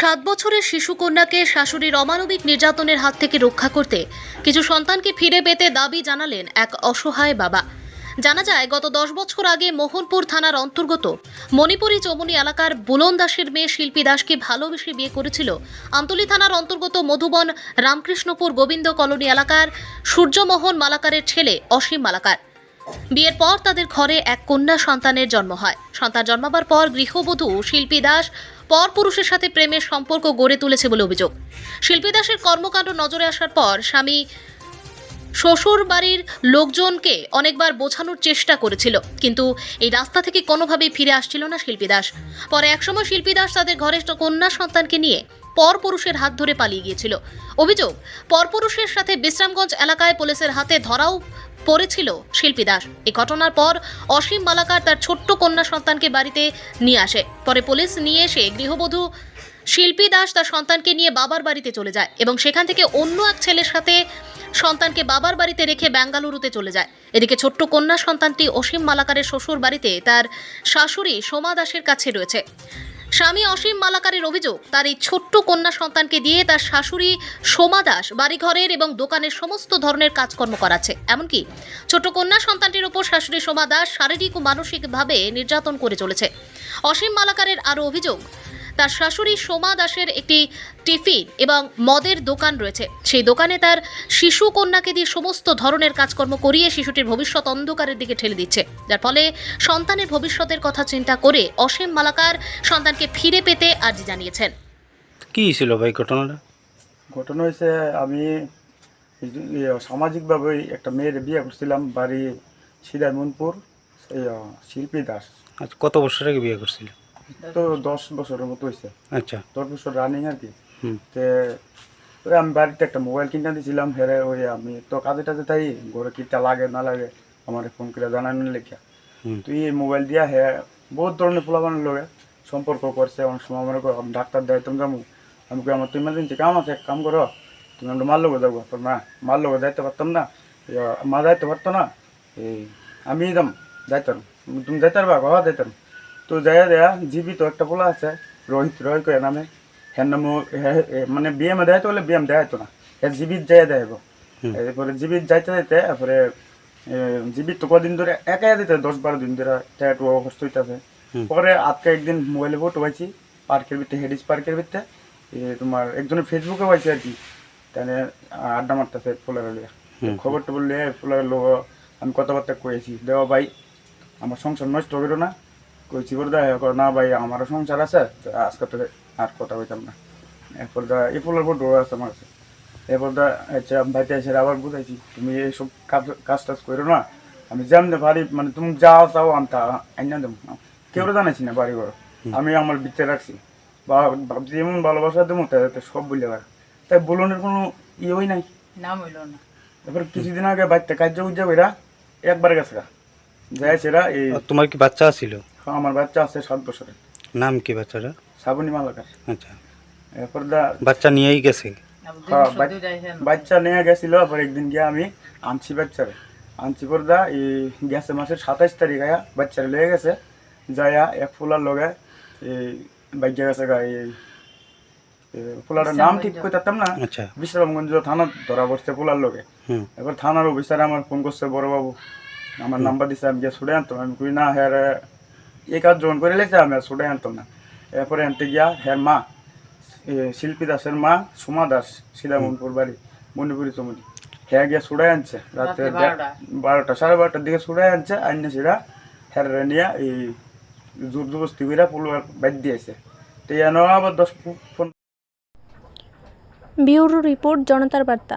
সাত বছরের শিশু কন্যাকে শাশুড়ির অমানবিক নির্যাতনের হাত থেকে রক্ষা করতে কিছু সন্তানকে ফিরে পেতে দাবি জানালেন এক অসহায় বাবা। জানা যায়, গত দশ বছর আগে মোহনপুর থানার অন্তর্গত মণিপুরী চমনি এলাকার বুলন দাসের মেয়ে শিল্পী দাসকে ভালোবেসে বিয়ে করেছিল আমতলী থানার অন্তর্গত মধুবন রামকৃষ্ণপুর গোবিন্দ কলোনি এলাকার সূর্যমোহন মালাকারের ছেলে অসীম মালাকার। বিয়ের পর তাদের ঘরে এক কন্যা সন্তানের জন্ম হয়। সন্তান জন্মাবার পর গৃহবধূ শিল্পী দাস পরপুরুষের সাথে প্রেমের সম্পর্ক গড়ে তুলেছে বলে অভিযোগ। শিল্পী দাসের কর্মকাণ্ড নজরে আসার পর স্বামী শ্বশুর বাড়ির লোকজনকে অনেকবার বোঝানোর চেষ্টা করেছিল, কিন্তু এই রাস্তা থেকে কোনোভাবেই ফিরে আসছিল না শিল্পী দাস। পরে একসময় শিল্পী দাস তাদের ঘরে কন্যা সন্তানকে নিয়ে পরপুরুষের হাত ধরে পালিয়ে গিয়েছিল। অভিযোগ, পরপুরুষের সাথে বিশ্রামগঞ্জ এলাকায় পুলিশের হাতে ধরাও পড়েছিল শিল্পী দাস এই ঘটনার পর অসীম মালাকার তার ছোট্ট কন্যা সন্তানকে বাড়িতে নিয়ে আসে। পরে পুলিশ নিয়ে এসে গৃহবধূ শিল্পী দাস তার সন্তানকে নিয়ে বাবার বাড়িতে চলে যায় এবং সেখান থেকে অন্য এক ছেলের সাথে সন্তানকে বাবার বাড়িতে রেখে বেঙ্গালুরুতে চলে যায়। এদিকে ছোট্ট কন্যা সন্তানটি অসীম মালাকারের শ্বশুর বাড়িতে তার শাশুড়ি সোমা দাসের কাছে রয়েছে। স্বামী অসীম মালাকারের অভিযোগ, তার এই ছোট্ট কন্যা সন্তানকে দিয়ে তার শাশুড়ি সোমা দাস বাড়িঘরের এবং দোকানের সমস্ত ধরনের কাজকর্ম করাচ্ছে। এমনকি ছোট্ট কন্যা সন্তানটির উপর শাশুড়ি সোমা দাস শারীরিক ও মানসিকভাবে নির্যাতন করে চলেছে। অসীম মালাকারের আরও অভিযোগ তার শাশুড়ি সোমা দাসের একটি টিফিন এবং মদের দোকান রয়েছে। সেই দোকানে তার শিশু কন্যাকে দিয়ে সমস্ত ধরনের কাজকর্ম করিয়ে শিশুটির ভবিষ্যৎ অন্ধকারের দিকে ঠেলে দিচ্ছে। যার ফলে সন্তানের ভবিষ্যতের কথা চিন্তা করে অসীম মালাকার সন্তানকে ফিরে পেতে আর্জি জানিয়েছেন। কি ছিল ভাই ঘটনাটা? ঘটনা হয়েছে আমি ইয়ে, সামাজিকভাবে একটা মেয়ের বিয়ে করছিলাম বাড়ি সিদামনপুর এই আহ, শিল্পী দাস। আচ্ছা কত বছর আগে বিয়ে করছিল তো দশ বছরের মতো হয়েছে আচ্ছা। দশ বছর রানিং আর কি। হুম। তে ওই আমি বাড়িতে একটা মোবাইল কিনে দিয়েছিলাম হেরে ওই আমি তো কাজে টাজে তাই ঘরে কিটা লাগে না লাগে আমার ফোন করে জানানোর লেখা। হুম। তুই এই মোবাইল দিয়া হে বহুত ধরনের পোলাবানের লোকে সম্পর্ক করছে অনেক সময় আমার কয়, আমি ডাক্তার দেয় তুমি যাব আমি কই আমার তো ইমার্জেন্সি কাম আছে এক কাম করো। তুমি আমরা মার লোকে যাব। তো না মার লোকে যাইতে পারতাম না। ইয়া, মা যাইতে পারতো না। এই আমি যাম যাইতাম। তুমি যাইতে পারবা বাবা যাইতাম। তো যাই দেয়া জীবিত একটা পোলা আছে রোহিত রয় কয়ে নামে। হ্যাঁ নাম মানে বিয়ে মে দেয় তো বলে বিয়ে দেয় তো না। হ্যাঁ জীবিত যাই দেয়। এরপরে জীবিত যাইতে যাইতে তারপরে জীবিত তো কদিন ধরে একাই দিতে দশ বারো দিন ধরে ট্যাটু অবস্থা হইতেছে। পরে আজকে একদিন মোবাইলে ফটো পাইছি পার্কের ভিতরে হেডিস পার্কের ভিতরে তোমার একজনের ফেসবুকে পাইছি আর কি। তাহলে আড্ডা মারতেছে ফুলের লিয়া। খবরটা বললে ফুলের লোক আমি কথাবার্তা কয়েছি দেওয়া ভাই আমার সংসার নষ্ট করো না। কইছি বলে দেয় না ভাই আমারও সংসার আছে আজকে তো আর কথা কইতাম না। এরপর দা এই ফুলের ফটো আছে আমার কাছে। এরপর দা আচ্ছা ভাইতে এসে আবার বুঝাইছি তুমি এইসব কাজ কাজ টাজ করো না আমি যেমন পারি মানে তুমি যা চাও আমি তা আইনা দেবো কেউ জানাইছি না বাড়ি ঘর। আমি আমার ভিতরে রাখছি। বা ভাবছি এমন ভালোবাসা দেবো তাই তো সব বলে পারে। তাই বলনের কোনো ইয়ে ইয়েই নাই। নাম হইল না। এবার কিছুদিন আগে বাচ্চা কার্য উজ্জা কইরা একবার গেছে গা। যাই সেরা এই তোমার কি বাচ্চা ছিল? আমার বাচ্চা আছে সাত বছরের। নাম কি বাচ্চাটা? শ্রাবণী মালাকার। আচ্ছা। এরপর দা বাচ্চা নিয়েই গেছে? হ্যাঁ, বাচ্চা নিয়ে গেছিল আবার একদিন গিয়ে আমি আনছি বাচ্চারে। আনছি পর দা এই গেছে মাসের সাতাইশ তারিখ আয়া বাচ্চারে লেগে গেছে যাইয়া এক ফুলার লগে এই বাইকে গেছে গা এই ফুলাটার নাম ঠিক করে থাকতাম না আচ্ছা। বিশ্রামগঞ্জ থানা ধরা পড়ছে ফুলার লগে। হুম। এবার থানার অফিসারে আমার ফোন করছে বড়বাবু আমার নাম্বার দিছে আমি গিয়ে ছুটে আনতাম। আমি কই না হ্যাঁ রে, এই কাজ জোন করে লেছে আমি আর ছুটে আনতাম না। এরপরে আনতে গিয়া হ্যাঁ মা শিল্পী দাসের মা সুমা দাস সিদামনপুর বাড়ি মণিপুরি চমুনি হ্যাঁ গিয়া ছুটে আনছে রাতে রাতে বারোটা। সাড়ে বারোটার দিকে ছুটে আনছে আইনে সেটা হ্যাঁ নিয়ে এই জোর জবস্তি করে পুল বাদ দিয়েছে। তো এনে আবার দশ ফোন ব্যুরো রিপোর্ট জনতার বার্তা।